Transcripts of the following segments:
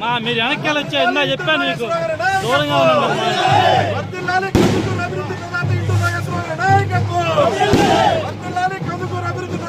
మా మీరు వెనక్కి వెళ్ళొచ్చా ఇందా చెప్పాను మీకు దూరంగా ఉండండి. వర్ధిల్లాలి కందుకూరు అభివృద్ధి ప్రదాత ఇంటూ నాగేశ్వర నాయకత్వం వర్ధిల్లాలి కందుకూరు అభివృద్ధి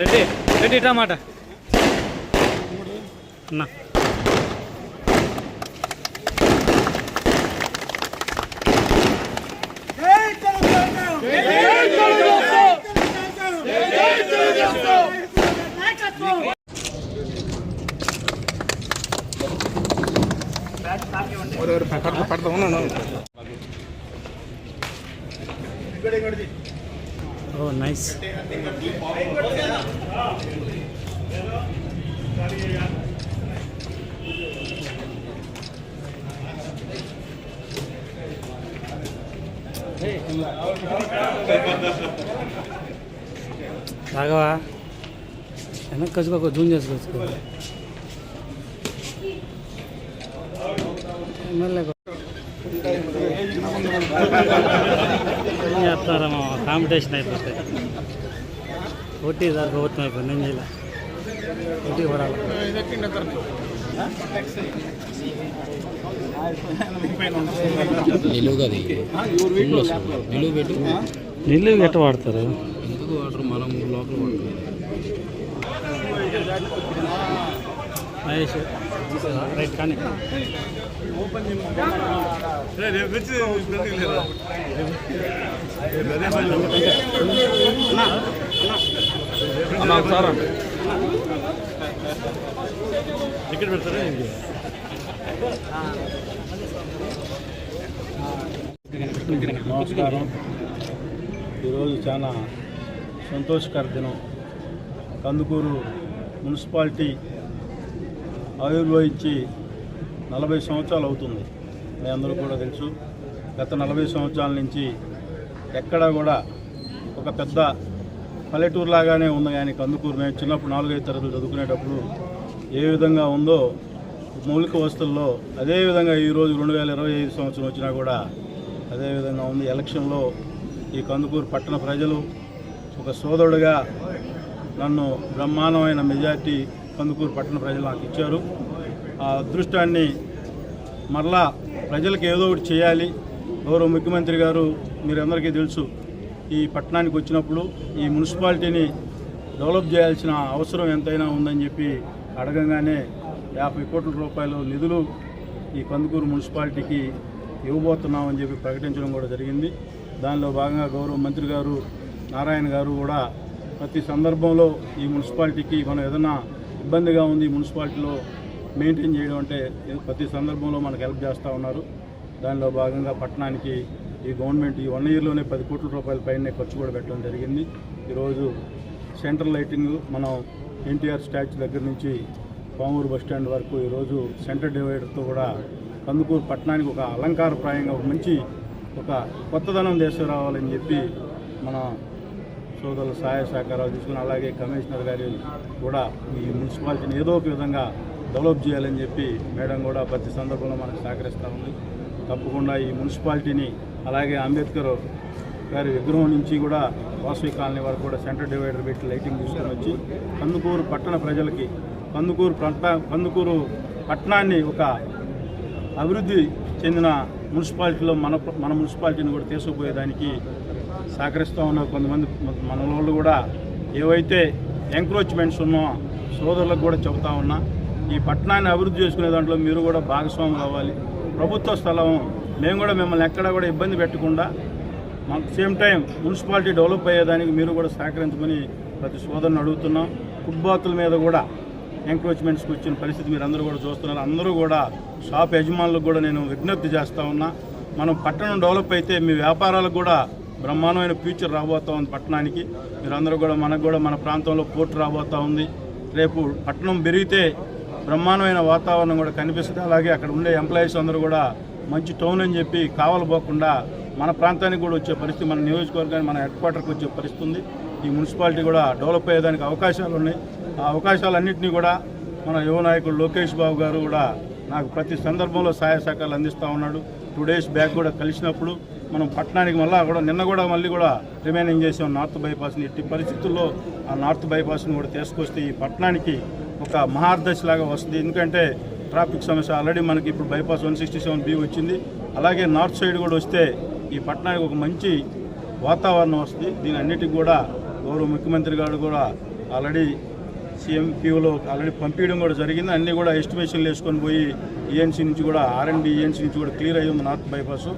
రెడ్డి రెడ్డి టమాటా అన్నా. ఓ నైస్. రాఘవా వెనక్కి వచ్చుకో జూన్ చేసుకోవచ్చు ఎమ్మెల్యే చేస్తారా మా కాంపిటీషన్ అయిపోతే పోటీ దాకా అవుతుంది అయిపోయింది నేను చేయాలి పోటీ పడాలి నిలువుగది నిలువు పెట్టు నీళ్ళు ఎట్ట వాడతారు ఎందుకు వాటర్ మనం లోపల వాడుతుంది మహేష్. రైట్ కానీ. ఇక్కడ పెడతారా నమస్కారం. ఈరోజు చాలా సంతోషకర దినం. కందుకూరు మున్సిపాలిటీ ఆవిర్భవించి నలభై సంవత్సరాలు అవుతుంది. మీ అందరూ కూడా తెలుసు. గత నలభై సంవత్సరాల నుంచి ఎక్కడా కూడా ఒక పెద్ద పల్లెటూరు లాగానే ఉంది. కానీ కందుకూరు మేము చిన్నప్పుడు నాలుగైదు తరగతులు చదువుకునేటప్పుడు ఏ విధంగా ఉందో మౌలిక వస్తువుల్లో అదేవిధంగా ఈరోజు రెండు వేల ఇరవై ఐదు సంవత్సరం వచ్చినా కూడా అదేవిధంగా ఉంది. ఎలక్షన్లో ఈ కందుకూరు పట్టణ ప్రజలు ఒక సోదరుడుగా నన్ను బ్రహ్మాండమైన మెజార్టీ కందుకూరు పట్టణ ప్రజలు నాకు ఇచ్చారు. ఆ అదృష్టాన్ని మరలా ప్రజలకు ఏదో ఒకటి చేయాలి. గౌరవ ముఖ్యమంత్రి గారు మీరందరికీ తెలుసు ఈ పట్టణానికి వచ్చినప్పుడు ఈ మున్సిపాలిటీని డెవలప్ చేయాల్సిన అవసరం ఎంతైనా ఉందని చెప్పి అడగంగానే యాభై కోట్ల రూపాయలు నిధులు ఈ కందుకూరు మున్సిపాలిటీకి ఇవ్వబోతున్నామని చెప్పి ప్రకటించడం కూడా జరిగింది. దానిలో భాగంగా గౌరవ మంత్రి గారు నారాయణ గారు కూడా ప్రతి సందర్భంలో ఈ మున్సిపాలిటీకి మనం ఏదైనా ఇబ్బందిగా ఉంది మున్సిపాలిటీలో మెయింటైన్ చేయడం అంటే ప్రతి సందర్భంలో మనకు హెల్ప్ చేస్తూ ఉన్నారు. దానిలో భాగంగా పట్టణానికి ఈ గవర్నమెంట్ ఈ వన్ ఇయర్లోనే పది కోట్ల రూపాయల పైన ఖర్చు కూడా పెట్టడం జరిగింది. ఈరోజు సెంట్రల్ లైటింగ్ మనం ఎన్టీఆర్ స్టాచ్యూ దగ్గర నుంచి పామూరు బస్ స్టాండ్ వరకు ఈరోజు సెంటర్ డివైడర్తో కూడా కందుకూరు పట్టణానికి ఒక అలంకారప్రాయంగా ఒక మంచి ఒక కొత్తదనం తీసుకురావాలని చెప్పి మన సోదరుల సహాయ సహకారాలు తీసుకుని అలాగే కమిషనర్ గారి కూడా ఈ మున్సిపాలిటీని ఏదో ఒక విధంగా డెవలప్ చేయాలని చెప్పి మేడం కూడా ప్రతి సందర్భంలో మనకు సహకరిస్తూ ఉంది. తప్పకుండా ఈ మున్సిపాలిటీని అలాగే అంబేద్కర్ గారి విగ్రహం నుంచి కూడా వాసవి కాలనీ వరకు కూడా సెంటర్ డివైడర్ పెట్టి లైటింగ్ తీసుకొని వచ్చి కందుకూరు పట్టణ ప్రజలకి కందుకూరు పట్ట కందుకూరు పట్టణాన్ని ఒక అభివృద్ధి చెందిన మున్సిపాలిటీలో మన మన మున్సిపాలిటీని కూడా తీసుకుపోయేదానికి సహకరిస్తూ ఉన్న కొంతమంది మన వాళ్ళు కూడా ఏవైతే ఎంక్రోచ్మెంట్స్ ఉన్నో సోదరులకు కూడా చెబుతా ఉన్నా ఈ పట్టణాన్ని అభివృద్ధి చేసుకునే దాంట్లో మీరు కూడా భాగస్వాములు అవ్వాలి. ప్రభుత్వ స్థలం మేము కూడా మిమ్మల్ని ఎక్కడా కూడా ఇబ్బంది పెట్టకుండా మాకు సేమ్ టైం మున్సిపాలిటీ డెవలప్ అయ్యేదానికి మీరు కూడా సహకరించమని ప్రతి సోదరుని అడుగుతున్నాం. ఫుట్బాత్ల మీద కూడా ఎంక్రోచ్మెంట్స్కి వచ్చిన పరిస్థితి మీరు అందరూ కూడా చూస్తున్నారు. అందరూ కూడా షాప్ యజమానులకు కూడా నేను విజ్ఞప్తి చేస్తూ ఉన్నా మనం పట్టణం డెవలప్ అయితే మీ వ్యాపారాలకు కూడా బ్రహ్మాండమైన ఫ్యూచర్ రాబోతా ఉంది పట్టణానికి. మీరందరూ కూడా మనకు కూడా మన ప్రాంతంలో పోర్టు రాబోతా ఉంది. రేపు పట్టణం పెరిగితే బ్రహ్మాండమైన వాతావరణం కూడా కనిపిస్తుంది. అలాగే అక్కడ ఉండే ఎంప్లాయీస్ అందరూ కూడా మంచి టౌన్ అని చెప్పి కావలపోకుండా మన ప్రాంతానికి కూడా వచ్చే పరిస్థితి మన నియోజకవర్గానికి మన హెడ్ క్వార్టర్కి వచ్చే పరిస్థితి ఉంది. ఈ మున్సిపాలిటీ కూడా డెవలప్ అయ్యేదానికి అవకాశాలు ఉన్నాయి. ఆ అవకాశాలన్నింటినీ కూడా మన యువ నాయకుడు లోకేష్ బాబు గారు కూడా నాకు ప్రతి సందర్భంలో సహాయ సహకారాలు అందిస్తూ ఉన్నాడు. టూ డేస్ బ్యాక్ కూడా కలిసినప్పుడు మనం పట్టణానికి మళ్ళీ కూడా నిన్న కూడా మళ్ళీ కూడా రిమైనింగ్ చేసాం నార్త్ బైపాస్ని ఎట్టి పరిస్థితుల్లో ఆ నార్త్ బైపాస్ని కూడా తీసుకొస్తే ఈ పట్టణానికి ఒక మహార్దశలాగా వస్తుంది. ఎందుకంటే ట్రాఫిక్ సమస్య ఆల్రెడీ మనకి ఇప్పుడు bypass one sixty seven B వచ్చింది. అలాగే నార్త్ సైడ్ కూడా వస్తే ఈ పట్టణానికి ఒక మంచి వాతావరణం వస్తుంది. దీని అన్నిటికి కూడా గౌరవ ముఖ్యమంత్రి గారు కూడా ఆల్రెడీ సీఎం ఆల్రెడీ పంపించడం కూడా జరిగింది. అన్నీ కూడా ఎస్టిమేషన్లు వేసుకొని పోయి ఈఎన్సీ నుంచి కూడా ఆర్ఎండి ఈఎన్సీ నుంచి కూడా క్లియర్ అయ్యింది నార్త్ బైపాస్.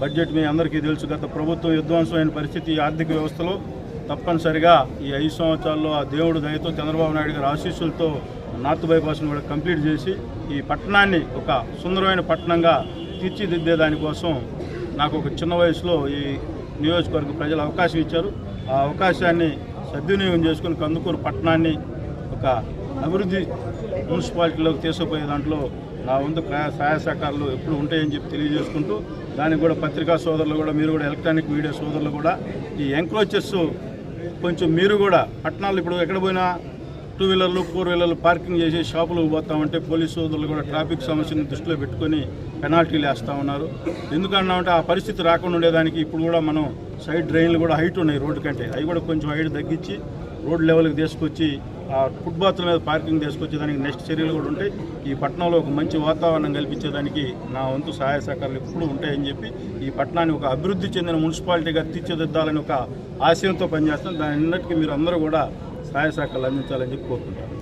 బడ్జెట్ మీ అందరికీ తెలుసు. గత ప్రభుత్వం విధ్వంసమైన పరిస్థితి ఈ ఆర్థిక వ్యవస్థలో తప్పనిసరిగా ఈ ఐదు సంవత్సరాల్లో ఆ దేవుడు దయతో చంద్రబాబు నాయుడు గారి ఆశీస్సులతో నార్త్ బైపాస్ను కూడా కంప్లీట్ చేసి ఈ పట్టణాన్ని ఒక సుందరమైన పట్టణంగా తీర్చిదిద్దే దానికోసం నాకు ఒక చిన్న వయసులో ఈ నియోజకవర్గ ప్రజలు అవకాశం ఇచ్చారు. ఆ అవకాశాన్ని సద్వినియోగం చేసుకుని కందుకూరు పట్టణాన్ని ఒక అభివృద్ధి మున్సిపాలిటీలోకి తీసుకుపోయే దాంట్లో నా వంతు సహాయ సహకారాలు ఎప్పుడు ఉంటాయని చెప్పి తెలియజేసుకుంటూ దానికి కూడా పత్రికా సోదరులు కూడా మీరు కూడా ఎలక్ట్రానిక్ మీడియా సోదరులు కూడా ఈ ఎంక్రోచెస్ కొంచెం మీరు కూడా పట్టణాలు ఇప్పుడు ఎక్కడ పోయినా టూ వీలర్లు ఫోర్ వీలర్లు పార్కింగ్ చేసి షాపులకు పోతామంటే పోలీసు సోదరులు కూడా ట్రాఫిక్ సమస్యను దృష్టిలో పెట్టుకొని పెనాల్టీలు వేస్తూ ఉన్నారు. ఎందుకన్నామంటే ఆ పరిస్థితి రాకుండా ఉండేదానికి ఇప్పుడు కూడా మనం సైడ్ డ్రైన్లు కూడా హైట్ ఉన్నాయి రోడ్డు కంటే. అవి కూడా కొంచెం హైట్ తగ్గించి రోడ్ లెవెల్కి తీసుకొచ్చి ఫుట్బాత్ల మీద పార్కింగ్ తీసుకొచ్చేదానికి నెక్స్ట్ చర్యలు కూడా ఉంటాయి. ఈ పట్టణంలో ఒక మంచి వాతావరణం కల్పించేదానికి నా వంతు సహాయ సహకారాలు ఎప్పుడు ఉంటాయని చెప్పి ఈ పట్టణాన్ని ఒక అభివృద్ధి చెందిన మున్సిపాలిటీగా తీర్చిదిద్దాలని ఒక ఆశయంతో పనిచేస్తాం దాని అన్నిటికీ మీరు అందరూ కూడా సహాయ సహకారాలు అందించాలని చెప్పి కోరుకుంటాను.